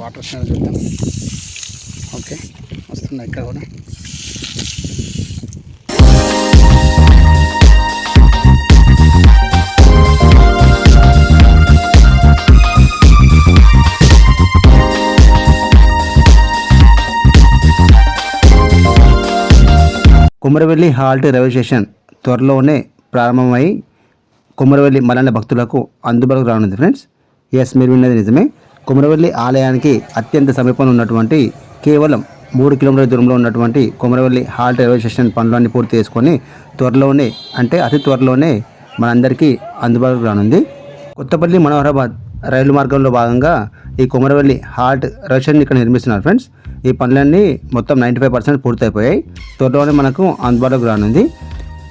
Water వచ్చినా చూద్దాం. Okay వస్తున్నాయి ఇక్కడ కూడా. కుమరవెల్లి హాల్ట్ రైల్వే స్టేషన్ త్వరలోనే ప్రారంభమై కుమరవెల్లి మలన్న భక్తులకు అందుబాటులో రానుంది. ఫ్రెండ్స్ ఎస్ మీరు విన్నది నిజమే. కుమరవెల్లి ఆలయానికి అత్యంత సమీపంలో ఉన్నటువంటి కేవలం మూడు కిలోమీటర్ల దూరంలో ఉన్నటువంటి కుమరవెల్లి హాల్ట్ రైల్వే స్టేషన్ పనులన్నీ పూర్తి చేసుకొని త్వరలోనే అంటే అతి త్వరలోనే మనందరికీ అందుబాటులో రానుంది. కొత్తపల్లి మనోహరాబాద్ రైలు మార్గంలో భాగంగా ఈ కుమరవెల్లి హాల్ట్ రైల్వే స్టేషన్ ఇక్కడ నిర్మిస్తున్నారు ఫ్రెండ్స్. ఈ పనులన్నీ మొత్తం నైంటీ ఫైవ్ పర్సెంట్ పూర్తయిపోయాయి. త్వరలోనే మనకు అందుబాటులోకి రానుంది.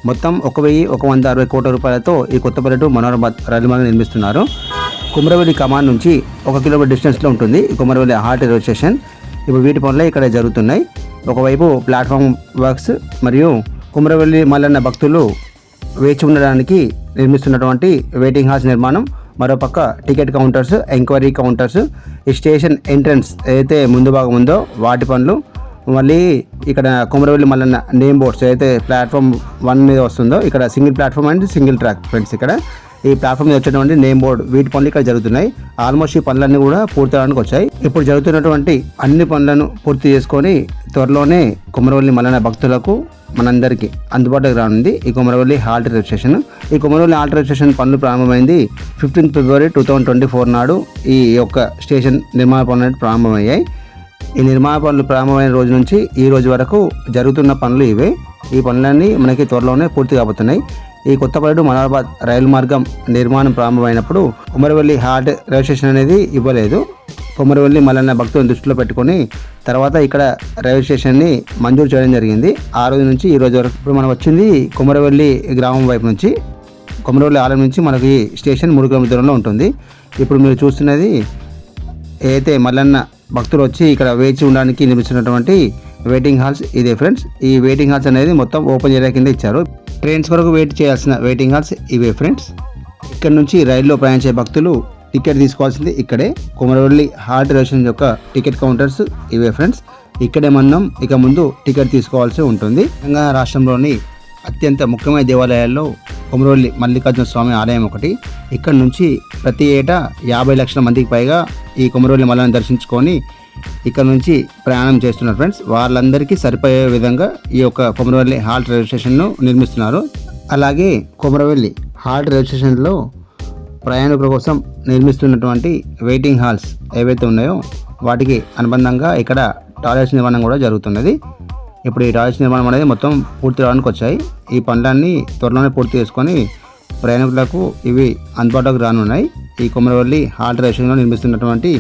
మొత్తం ఒక వెయ్యి ఒక వంద అరవై కోట్ల రూపాయలతో ఈ కొత్తపల్లి టు మనోహరాబాద్ రైలు మార్గం నిర్మిస్తున్నారు. కుమరవెల్లి కమాన్ నుంచి ఒక కిలోమీటర్ డిస్టెన్స్లో ఉంటుంది. ఈ కుమరవెల్లి హార్ట్ రైల్వే స్టేషన్. ఇప్పుడు వీటి పనులే ఇక్కడ జరుగుతున్నాయి. ఒకవైపు ప్లాట్ఫామ్ వర్క్స్ మరియు కుమరవెల్లి మల్లన్న భక్తులు వేచి ఉండడానికి నిర్మిస్తున్నటువంటి వెయిటింగ్ హాల్స్ నిర్మాణం. మరోపక్క టికెట్ కౌంటర్స్ ఎంక్వైరీ కౌంటర్స్ ఈ స్టేషన్ ఎంట్రన్స్ ఏదైతే ముందు భాగం ఉందో వాటి పనులు. మళ్ళీ ఇక్కడ కుమరవెల్లి మల్లన్న నేమ్ బోర్డ్స్ ఏదైతే ప్లాట్ఫామ్ వన్ మీద వస్తుందో ఇక్కడ single platform and single track friends ఇక్కడ. ఈ ప్లాట్ఫామ్ మీద వచ్చేటువంటి నేమ్ బోర్డ్ వీటి పనులు ఇక్కడ జరుగుతున్నాయి. ఆల్మోస్ట్ ఈ పనులన్నీ కూడా పూర్తవడానికి వచ్చాయి. ఇప్పుడు జరుగుతున్నటువంటి అన్ని పనులను పూర్తి చేసుకొని త్వరలోనే కుమరవల్లి మల్లన భక్తులకు మనందరికీ అందుబాటులోకి రానుంది. ఈ కుమరవల్లి హాల్ట్ రైల్వే స్టేషన్. ఈ కుమరవల్లి హాల్ట్ రైల్వే స్టేషన్ పనులు ప్రారంభమైంది fifteenth February two thousand twenty four నాడు ఈ యొక్క స్టేషన్ నిర్మాణ పనులు ప్రారంభమయ్యాయి. ఈ నిర్మాణ పనులు ప్రారంభమైన రోజు నుంచి ఈ రోజు వరకు జరుగుతున్న పనులు ఇవే. ఈ పనులన్నీ మనకి త్వరలోనే పూర్తి కాబోతున్నాయి. ఈ కొత్తపల్లి టు మనోహరాబాద్ రైలు మార్గం నిర్మాణం ప్రారంభమైనప్పుడు కుమరవెల్లి హార్ట్ రైల్వే స్టేషన్ అనేది ఇవ్వలేదు. కుమరవెల్లి మల్లన్న భక్తులను దృష్టిలో పెట్టుకొని తర్వాత ఇక్కడ రైల్వే స్టేషన్ని మంజూరు చేయడం జరిగింది. ఆ రోజు నుంచి ఈ రోజు వరకు ఇప్పుడు మనం వచ్చింది కుమరవెల్లి గ్రామం వైపు నుంచి. కొమరవెల్లి ఆలయం నుంచి మనకి స్టేషన్ మూడు కిలోమీటర్ దూరంలో ఉంటుంది. ఇప్పుడు మీరు చూస్తున్నది ఏదైతే మల్లన్న భక్తులు వచ్చి ఇక్కడ వేచి ఉండడానికి నిర్మించినటువంటి వెయిటింగ్ హాల్స్ ఇదే ఫ్రెండ్స్ ఈ వెయిటింగ్ హాల్స్ అనేది మొత్తం ఓపెన్ ఏరియా కింద ఇచ్చారు. ట్రైన్స్ వరకు వెయిట్ చేయాల్సిన వెయిటింగ్ హాల్స్ ఇవే ఫ్రెండ్స్ ఇక్కడ నుంచి రైల్లో ప్రయాణించే భక్తులు టికెట్ తీసుకోవాల్సింది ఇక్కడే. కుమరవల్లి హార్ట్ రేషన్ యొక్క టికెట్ కౌంటర్స్ ఇవే ఫ్రెండ్స్ ఇక్కడే మనం ఇక ముందు టికెట్ తీసుకోవాల్సి ఉంటుంది. తెలంగాణ రాష్ట్రంలోని అత్యంత ముఖ్యమైన దేవాలయాల్లో కొమరవల్లి మల్లికార్జున స్వామి ఆలయం ఒకటి. ఇక్కడ నుంచి ప్రతి ఏటా యాభై లక్షల మందికి పైగా ఈ కుమరవల్లి మల్లని దర్శించుకొని ఇక్కడ నుంచి ప్రయాణం చేస్తున్నారు ఫ్రెండ్స్. వాళ్ళందరికీ సరిపోయే విధంగా ఈ యొక్క కొమరవల్లి హాల్ట్ రైల్వే స్టేషన్ను నిర్మిస్తున్నారు. అలాగే కొమరవెల్లి హాల్ట్ రైల్వే స్టేషన్లో ప్రయాణికుల కోసం నిర్మిస్తున్నటువంటి వెయిటింగ్ హాల్స్ ఏవైతే ఉన్నాయో వాటికి అనుబంధంగా ఇక్కడ టాయిలెట్స్ నిర్మాణం కూడా జరుగుతున్నది. ఇప్పుడు ఈ టాయిలెట్స్ నిర్మాణం అనేది మొత్తం పూర్తి రావడానికి వచ్చాయి. ఈ పనులన్నీ త్వరలోనే పూర్తి చేసుకొని ప్రయాణికులకు ఇవి అందుబాటులోకి రానున్నాయి. ఈ కొమరవల్లి హాల్ట్ రైల్వే నిర్మిస్తున్నటువంటి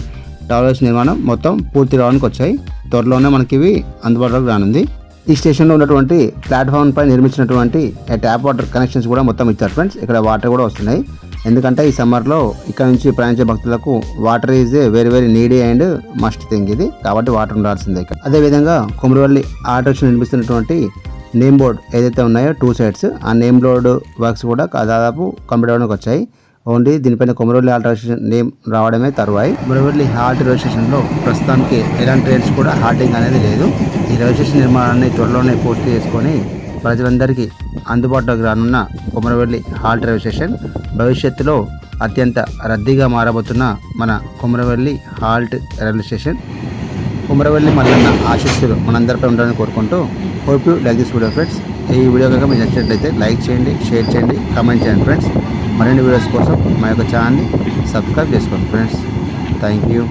టవర్స్ నిర్మాణం మొత్తం పూర్తి రావడానికి వచ్చాయి. త్వరలోనే మనకి ఇవి అందుబాటులోకి రానుంది. ఈ స్టేషన్లో ఉన్నటువంటి ప్లాట్ఫామ్ పై నిర్మించినటువంటి ట్యాప్ వాటర్ కనెక్షన్స్ కూడా మొత్తం ఇచ్చారు ఫ్రెండ్స్. ఇక్కడ వాటర్ కూడా వస్తున్నాయి. ఎందుకంటే ఈ సమ్మర్లో ఇక్కడ నుంచి ప్రయాణించే భక్తులకు water is very very needy and must thing ఇది. కాబట్టి వాటర్ ఉండాల్సిందే ఇక్కడ. అదేవిధంగా కుమరవల్లి ఆటోస్ నిర్మిస్తున్నటువంటి నేమ్ బోర్డ్ ఏదైతే ఉన్నాయో టూ సైడ్స్ ఆ నేమ్ బోర్డ్ వర్క్స్ కూడా దాదాపు కంప్లీట్ అవడానికి వచ్చాయి. ఓన్లీ దీనిపైన Komaravalli halt railway station name రావడమే తరువాయి. కొమరవల్లి హాల్ట్ రైల్వే స్టేషన్లో ప్రస్తుతానికి ఎలాంటి ట్రైన్స్ కూడా హాల్టింగ్ అనేది లేదు. ఈ రైల్వే స్టేషన్ నిర్మాణాన్ని త్వరలోనే పూర్తి చేసుకొని ప్రజలందరికీ అందుబాటులోకి రానున్న కొమరవెల్లి హాల్ట్ రైల్వే స్టేషన్ భవిష్యత్తులో అత్యంత రద్దీగా మారబోతున్న మన Komaravelli halt railway station. Kumaravelli Mallanna ఆశీస్సులు మనందరిపై ఉండాలని కోరుకుంటూ hope you like this video friends ఈ వీడియో కనుక మీకు నచ్చినట్లయితే లైక్ చేయండి షేర్ చేయండి కామెంట్ చేయండి ఫ్రెండ్స్ మరిన్ని వీడియోస్ కోసం మా యొక్క ఛానల్ని సబ్స్క్రైబ్ చేసుకోండి ఫ్రెండ్స్ థ్యాంక్ యూ